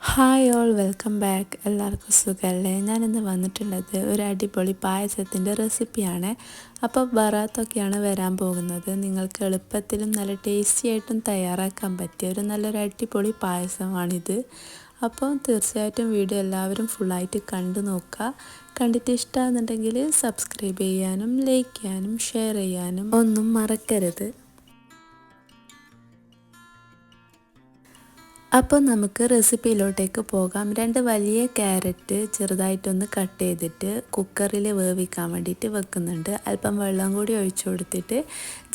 Hi all welcome back എല്ലാവർക്കും സുഖമല്ലേ ഞാനിന്ന് വന്നിട്ടുള്ളത് ഒരു അടിപൊളി പായസത്തിന്റെ റെസിപ്പിയാണ്. അപ്പോൾ ബറാത്തൊക്കെയാണ് വരാൻ പോകുന്നത്. നിങ്ങൾക്ക് എളുപ്പത്തിലും നല്ല ടേസ്റ്റി ആയിട്ടും തയ്യാറാക്കാൻ പറ്റിയ ഒരു നല്ലൊരു അടിപൊളി പായസമാണിത്. അപ്പോൾ തീർച്ചയായിട്ടും വീഡിയോ എല്ലാവരും ഫുള്ളായിട്ട് കണ്ടു നോക്കുക. കണ്ടിട്ട് ഇഷ്ടമാണെന്നുണ്ടെങ്കിൽ സബ്സ്ക്രൈബ് ചെയ്യാനും ലൈക്ക് ചെയ്യാനും ഷെയർ ചെയ്യാനും ഒന്നും മറക്കരുത്. അപ്പോൾ നമുക്ക് റെസിപ്പിയിലോട്ടേക്ക് പോകാം. രണ്ട് വലിയ ക്യാരറ്റ് ചെറുതായിട്ടൊന്ന് കട്ട് ചെയ്തിട്ട് കുക്കറിൽ വേവിക്കാൻ വേണ്ടിയിട്ട് വെക്കുന്നുണ്ട്. അല്പം വെള്ളം കൂടി ഒഴിച്ചു കൊടുത്തിട്ട്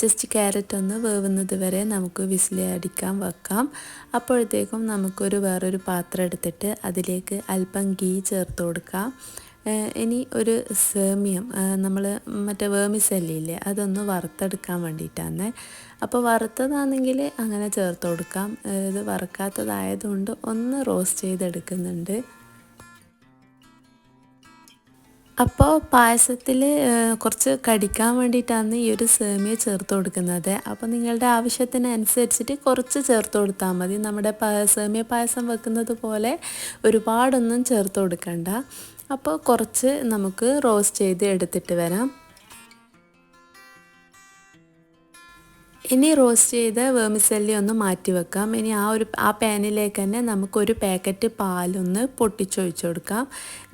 ജസ്റ്റ് ക്യാരറ്റ് ഒന്ന് വേവുന്നത് വരെ നമുക്ക് വിസിലി അടിക്കാൻ വെക്കാം. അപ്പോഴത്തേക്കും നമുക്കൊരു വേറൊരു പാത്രം എടുത്തിട്ട് അതിലേക്ക് അല്പം ഗീ ചേർത്ത് കൊടുക്കാം. ഇനി ഒരു സേമിയം നമ്മൾ മറ്റേ വേമിസല്ലില്ലേ അതൊന്ന് വറുത്തെടുക്കാൻ വേണ്ടിയിട്ടാണ് അപ്പോൾ വറുത്തതാണെങ്കിൽ അങ്ങനെ ചേർത്ത് കൊടുക്കാം. ഇത് വറുക്കാത്തതായതുകൊണ്ട് ഒന്ന് റോസ്റ്റ് ചെയ്തെടുക്കുന്നുണ്ട്. അപ്പോൾ പായസത്തിൽ കുറച്ച് കടിക്കാൻ വേണ്ടിയിട്ടാണ് ഈ ഒരു സേമിയ ചേർത്ത് കൊടുക്കുന്നത്. അപ്പോൾ നിങ്ങളുടെ ആവശ്യത്തിനനുസരിച്ചിട്ട് കുറച്ച് ചേർത്ത് കൊടുത്താൽ മതി. നമ്മുടെ സേമിയ പായസം വെക്കുന്നത് പോലെ ഒരുപാടൊന്നും ചേർത്ത് കൊടുക്കണ്ട. അപ്പോൾ കുറച്ച് നമുക്ക് റോസ്റ്റ് ചെയ്ത് എടുത്തിട്ട് വരാം. ഇനി റോസ്റ്റ് ചെയ്ത വേമിസല്ലി ഒന്ന് മാറ്റി വെക്കാം. ഇനി ആ ഒരു ആ പാനിലേക്ക് തന്നെ നമുക്കൊരു പാക്കറ്റ് പാലൊന്ന് പൊട്ടിച്ചൊഴിച്ചു കൊടുക്കാം.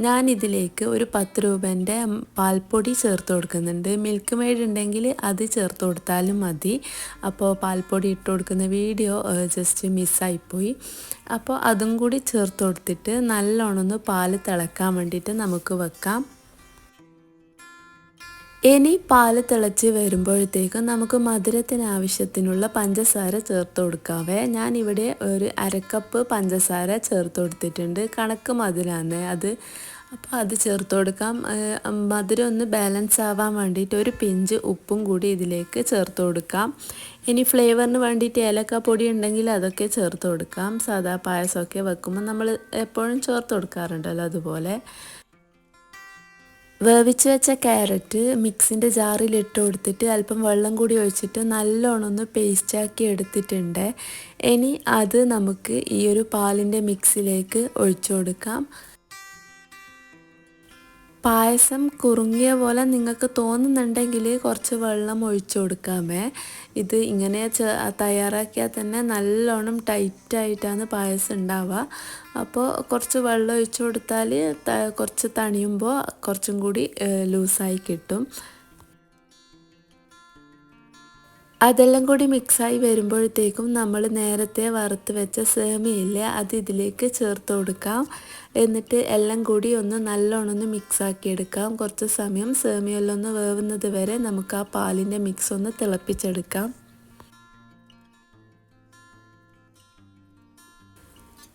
ഞാൻ ഇതിലേക്ക് ഒരു പത്ത് രൂപേന്റെ പാൽപ്പൊടി ചേർത്ത് കൊടുക്കുന്നുണ്ട്. മിൽക്ക് മെയ്ഡ് ഉണ്ടെങ്കിൽ അത് ചേർത്ത് കൊടുത്താലും മതി. അപ്പോൾ പാൽപ്പൊടി ഇട്ട് കൊടുക്കുന്ന വീഡിയോ ജസ്റ്റ് മിസ്സായിപ്പോയി. അപ്പോൾ അതും കൂടി ചേർത്ത് കൊടുത്തിട്ട് നല്ലോണം ഒന്ന് പാൽ തിളക്കാൻ വേണ്ടിയിട്ട് നമുക്ക് വെക്കാം. ഇനി പാൽ തിളച്ച് വരുമ്പോഴത്തേക്കും നമുക്ക് മധുരത്തിന് ആവശ്യത്തിനുള്ള പഞ്ചസാര ചേർത്ത് കൊടുക്കാവേ. ഞാൻ ഇവിടെ ഒരു അരക്കപ്പ് പഞ്ചസാര ചേർത്ത് കൊടുത്തിട്ടുണ്ട്. കണക്ക് മധുരമാണ് അത്. അപ്പോൾ അത് ചേർത്ത് കൊടുക്കാം. മധുരം ഒന്ന് ബാലൻസ് ആവാൻ വേണ്ടിയിട്ട് ഒരു പിഞ്ച് ഉപ്പും കൂടി ഇതിലേക്ക് ചേർത്ത് കൊടുക്കാം. ഇനി ഫ്ലേവറിന് വേണ്ടിയിട്ട് ഏലക്ക പൊടി ഉണ്ടെങ്കിൽ അതൊക്കെ ചേർത്ത് കൊടുക്കാം. സാധാ പായസമൊക്കെ വെക്കുമ്പോൾ നമ്മൾ എപ്പോഴും ചേർത്ത് കൊടുക്കാറുണ്ടല്ലോ അതുപോലെ. വേവിച്ച് വെച്ച ക്യാരറ്റ് മിക്സിന്റെ ജാറിൽ ഇട്ട് കൊടുത്തിട്ട് അല്പം വെള്ളം കൂടി ഒഴിച്ചിട്ട് നല്ലോണം ഒന്ന് പേസ്റ്റാക്കി എടുത്തിട്ടുണ്ട്. ഇനി അത് നമുക്ക് ഈ ഒരു പാലിന്റെ മിക്സിലേക്ക് ഒഴിച്ചു കൊടുക്കാം. പായസം കുറുങ്ങിയ പോലെ നിങ്ങൾക്ക് തോന്നുന്നുണ്ടെങ്കിൽ കുറച്ച് വെള്ളം ഒഴിച്ചു കൊടുക്കാമേ. ഇത് ഇങ്ങനെ തയ്യാറാക്കിയാൽ തന്നെ നല്ലോണം ടൈറ്റായിട്ടാണ് പായസം ഉണ്ടാവുക. അപ്പോൾ കുറച്ച് വെള്ളം ഒഴിച്ചു കൊടുത്താൽ കുറച്ച് തണിയുമ്പോൾ കുറച്ചും കൂടി ലൂസായി കിട്ടും. അതെല്ലാം കൂടി മിക്സായി വരുമ്പോഴത്തേക്കും നമ്മൾ നേരത്തെ വറുത്ത് വെച്ച സേമിയില്ലേ അത് ഇതിലേക്ക് ചേർത്ത് കൊടുക്കാം. എന്നിട്ട് എല്ലാം കൂടി ഒന്ന് നല്ലോണം ഒന്ന് മിക്സാക്കി എടുക്കാം. കുറച്ച് സമയം സേമിയെല്ലാം ഒന്ന് വേവുന്നത് വരെ നമുക്ക് ആ പാലിന്റെ മിക്സ് ഒന്ന് തിളപ്പിച്ചെടുക്കാം.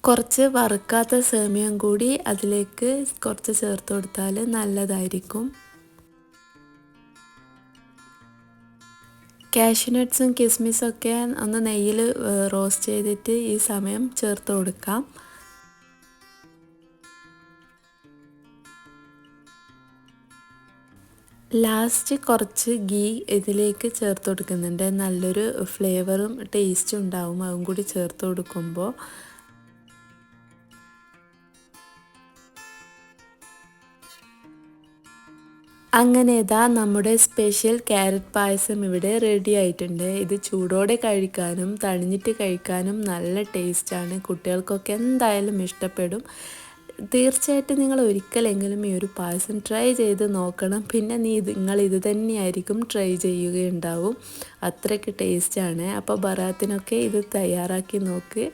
കുറച്ച് വറുക്കാത്ത സേമിയം കൂടി അതിലേക്ക് കുറച്ച് ചേർത്ത് കൊടുത്താൽ നല്ലതായിരിക്കും. കാഷ്യൂനട്ട്സും കിസ്മിസും ഒക്കെ ഒന്ന് നെയ്യിൽ റോസ്റ്റ് ചെയ്തിട്ട് ഈ സമയം ചേർത്ത് കൊടുക്കാം. ലാസ്റ്റ് കുറച്ച് ഗീ ഇതിലേക്ക് ചേർത്ത് കൊടുക്കുന്നുണ്ട്. നല്ലൊരു ഫ്ലേവറും ടേസ്റ്റും ഉണ്ടാവും. അതും കൂടി ചേർത്ത് കൊടുക്കുമ്പോൾ അങ്ങനെ ഇതാ നമ്മുടെ സ്പെഷ്യൽ ക്യാരറ്റ് പായസം ഇവിടെ റെഡി ആയിട്ടുണ്ട്. ഇത് ചൂടോടെ കഴിക്കാനും തണിഞ്ഞിട്ട് കഴിക്കാനും നല്ല ടേസ്റ്റാണ് കുട്ടികൾക്കൊക്കെ എന്തായാലും ഇഷ്ടപ്പെടും. തീർച്ചയായിട്ടും നിങ്ങൾ ഒരിക്കലെങ്കിലും ഈ ഒരു പായസം ട്രൈ ചെയ്ത് നോക്കണം. പിന്നെ നീ നിങ്ങൾ ഇത് തന്നെയായിരിക്കും ട്രൈ ചെയ്യുകയുണ്ടാവും. അത്രയ്ക്ക് ടേസ്റ്റാണ് അപ്പോൾ ബറാത്തിനൊക്കെ ഇത് തയ്യാറാക്കി നോക്ക്.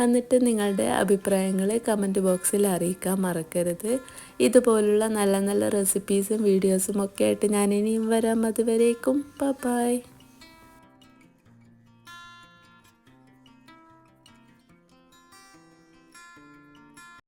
എന്നിട്ട് നിങ്ങളുടെ അഭിപ്രായങ്ങൾ കമന്റ് ബോക്സിൽ അറിയിക്കാൻ മറക്കരുത്. ഇതുപോലുള്ള നല്ല നല്ല റെസിപ്പീസും വീഡിയോസും ഒക്കെ ആയിട്ട് ഞാൻ ഇനിയും വരാം. അതുവരേക്കും. ബൈ